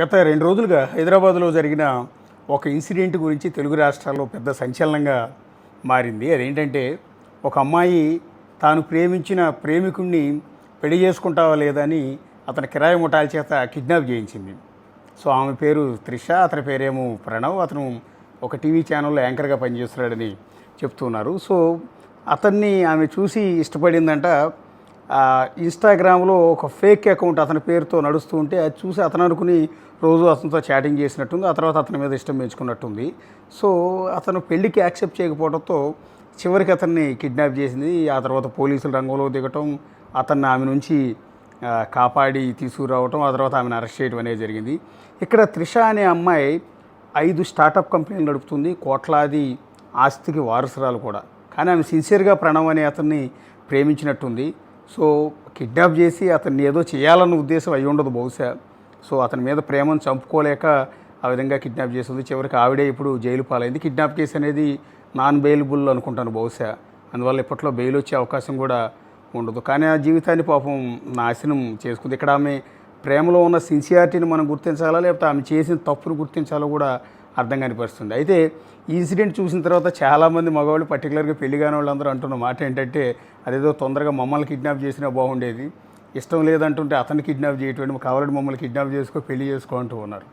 గత రెండు రోజులుగా హైదరాబాద్లో జరిగిన ఒక ఇన్సిడెంట్ గురించి తెలుగు రాష్ట్రాల్లో పెద్ద సంచలనంగా మారింది. అదేంటంటే ఒక అమ్మాయి తాను ప్రేమించిన ప్రేమికుణ్ణి పెళ్ళి చేసుకుంటావా లేదా అని అతని కిరాయి ముఠాల చేత కిడ్నాప్ చేయించింది. సో ఆమె పేరు త్రిష అతని పేరేమో ప్రణవ్ అతను ఒక టీవీ ఛానల్లో యాంకర్గా పనిచేస్తున్నాడని చెప్తున్నారు. సో అతన్ని ఆమె చూసి ఇష్టపడిందంట ఇన్స్టాగ్రామ్లో ఒక ఫేక్ అకౌంట్ అతని పేరుతో నడుస్తూ ఉంటే అది చూసి అతను అనుకుని రోజు అతనితో చాటింగ్ చేసినట్టుంది ఆ తర్వాత అతని మీద ఇష్టం పెంచుకున్నట్టుంది. సో అతను పెళ్ళికి యాక్సెప్ట్ చేయకపోవడంతో చివరికి అతన్ని కిడ్నాప్ చేసింది. ఆ తర్వాత పోలీసులు రంగంలో దిగటం అతన్ని ఆమె నుంచి కాపాడి తీసుకురావటం ఆ తర్వాత ఆమెను అరెస్ట్ చేయడం అనేది జరిగింది. ఇక్కడ త్రిష అనే అమ్మాయి ఐదు స్టార్టప్ కంపెనీలు నడుపుతుంది కోట్లాది ఆస్తికి వారసురాలు కూడా. కానీ ఆమె సిన్సియర్గా ప్రణవ్ అనే అతన్ని ప్రేమించినట్టుంది. సో కిడ్నాప్ చేసి అతన్ని ఏదో చేయాలన్న ఉద్దేశం అయి ఉండదు బహుశా. సో అతని మీద ప్రేమను చంపుకోలేక ఆ విధంగా కిడ్నాప్ చేస్తుంది చివరికి ఆవిడే ఇప్పుడు జైలు పాలైంది. కిడ్నాప్ కేసు అనేది నాన్ బెయిలబుల్ అనుకుంటాను బహుశా. అందువల్ల ఇప్పట్లో బెయిల్ వచ్చే అవకాశం కూడా ఉండదు. కానీ ఆ జీవితాన్ని పాపం నాశనం చేసుకుంది. ఇక్కడ ఆమె ప్రేమలో ఉన్న సిన్సియారిటీని మనం గుర్తించాలా? లేకపోతే ఆమె చేసిన తప్పును గుర్తించాలో కూడా అర్థం కాని పరిస్థితుంది అయితే ఈ ఇన్సిడెంట్ చూసిన తర్వాత చాలామంది మగవాళ్ళు పర్టికులర్గా పెళ్ళి కాని వాళ్ళందరూ అంటున్న మాట ఏంటంటే అదేదో తొందరగా మమ్మల్ని కిడ్నాప్ చేసినా బాగుండేది. ఇష్టం లేదంటుంటే అతన్ని కిడ్నాప్ చేయటువంటి కావాలని మమ్మల్ని కిడ్నాప్ చేసుకో పెళ్ళి చేసుకో అంటూ ఉన్నారు.